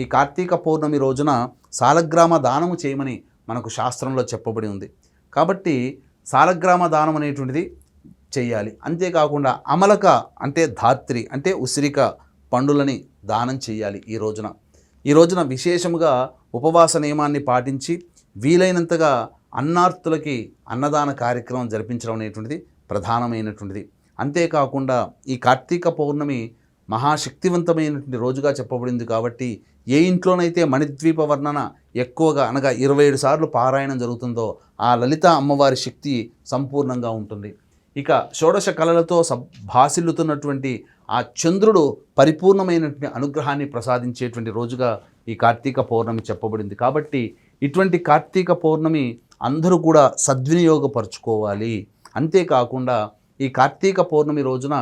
ఈ కార్తీక పౌర్ణమి రోజున సాలగ్రామ దానము చేయమని మనకు శాస్త్రంలో చెప్పబడి ఉంది. కాబట్టి సాలగ్రామ దానం అనేటువంటిది చేయాలి. అంతేకాకుండా అమలక అంటే ధాత్రి అంటే ఉసిరిక పండులని దానం చేయాలి ఈ రోజున. ఈ రోజున విశేషముగా ఉపవాస నియమాన్ని పాటించి వీలైనంతగా అన్నార్థులకి అన్నదాన కార్యక్రమం జరిపించడం అనేటువంటిది ప్రధానమైనటువంటిది. అంతేకాకుండా ఈ కార్తీక పౌర్ణమి మహాశక్తివంతమైనటువంటి రోజుగా చెప్పబడింది కాబట్టి ఏ ఇంట్లోనైతే మణిద్వీప వర్ణన ఎక్కువగా అనగా ఇరవై ఏడు సార్లు పారాయణం జరుగుతుందో ఆ లలిత అమ్మవారి శక్తి సంపూర్ణంగా ఉంటుంది. ఇక షోడశ కళలతో సబ్ భాసిల్లుతున్నటువంటి ఆ చంద్రుడు పరిపూర్ణమైనటువంటి అనుగ్రహాన్ని ప్రసాదించేటువంటి రోజుగా ఈ కార్తీక పౌర్ణమి చెప్పబడింది. కాబట్టి ఇటువంటి కార్తీక పౌర్ణమి అందరూ కూడా సద్వినియోగపరుచుకోవాలి. అంతేకాకుండా ఈ కార్తీక పౌర్ణమి రోజున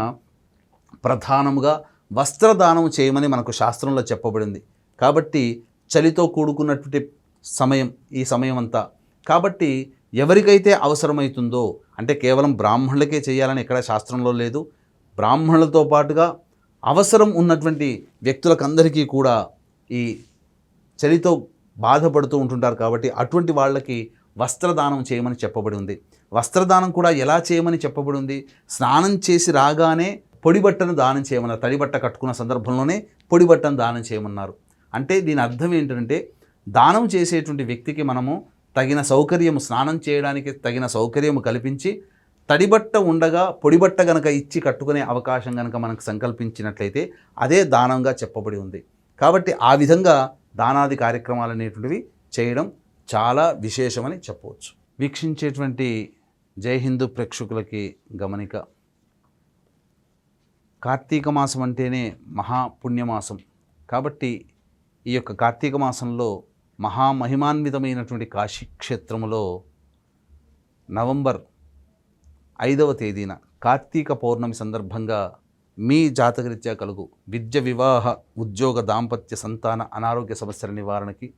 ప్రధానముగా వస్త్రదానం చేయమని మనకు శాస్త్రంలో చెప్పబడింది. కాబట్టి చలితో కూడుకున్నటువంటి సమయం ఈ సమయం అంతా కాబట్టి ఎవరికైతే అవసరమవుతుందో అంటే కేవలం బ్రాహ్మణులకే చేయాలని ఎక్కడ శాస్త్రంలో లేదు. బ్రాహ్మణులతో పాటుగా అవసరం ఉన్నటువంటి వ్యక్తులకందరికీ కూడా ఈ చలితో బాధపడుతూ ఉంటుంటారు కాబట్టి అటువంటి వాళ్ళకి వస్త్రదానం చేయమని చెప్పబడి ఉంది. వస్త్రదానం కూడా ఎలా చేయమని చెప్పబడి ఉంది? స్నానం చేసి రాగానే పొడి బట్టను దానం చేయమన్నారు. తడి బట్ట కట్టుకున్న సందర్భంలోనే పొడి బట్టను దానం చేయమన్నారు. అంటే దీని అర్థం ఏంటంటే దానం చేసేటువంటి వ్యక్తికి మనము తగిన సౌకర్యం స్నానం చేయడానికి తగిన సౌకర్యం కల్పించి తడిబట్ట ఉండగా పొడిబట్ట గనక ఇచ్చి కట్టుకునే అవకాశం గనక మనకు సంకల్పించినట్లయితే అదే దానంగా చెప్పబడి ఉంది. కాబట్టి ఆ విధంగా దానాది కార్యక్రమాలు అనేటువంటివి చేయడం చాలా విశేషమని చెప్పవచ్చు. వీక్షించేటువంటి జై హిందూ ప్రేక్షకులకి గమనిక. కార్తీక మాసం అంటేనే మహాపుణ్యమాసం కాబట్టి ఈ యొక్క కార్తీక మాసంలో మహామహిమాన్వితమైనటువంటి కాశీక్షేత్రములో నవంబర్ ఐదవ తేదీన కార్తీక పౌర్ణమి సందర్భంగా మీ జాతకరీత్యా కలుగు విద్య వివాహ ఉద్యోగ దాంపత్య సంతాన అనారోగ్య సమస్యల నివారణకి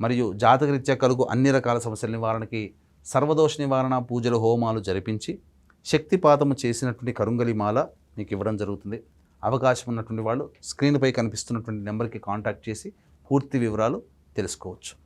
మరియు జాతకరీత్యా కలుగు అన్ని రకాల సమస్యల నివారణకి సర్వదోష నివారణ పూజలు హోమాలు జరిపించి శక్తిపాతము చేసినటువంటి కరుంగలిమాల మీకు ఇవ్వడం జరుగుతుంది. అవకాశం ఉన్నటువంటి వాళ్ళు స్క్రీన్పై కనిపిస్తున్నటువంటి నెంబర్కి కాంటాక్ట్ చేసి పూర్తి వివరాలు తెలుసుకోవచ్చు.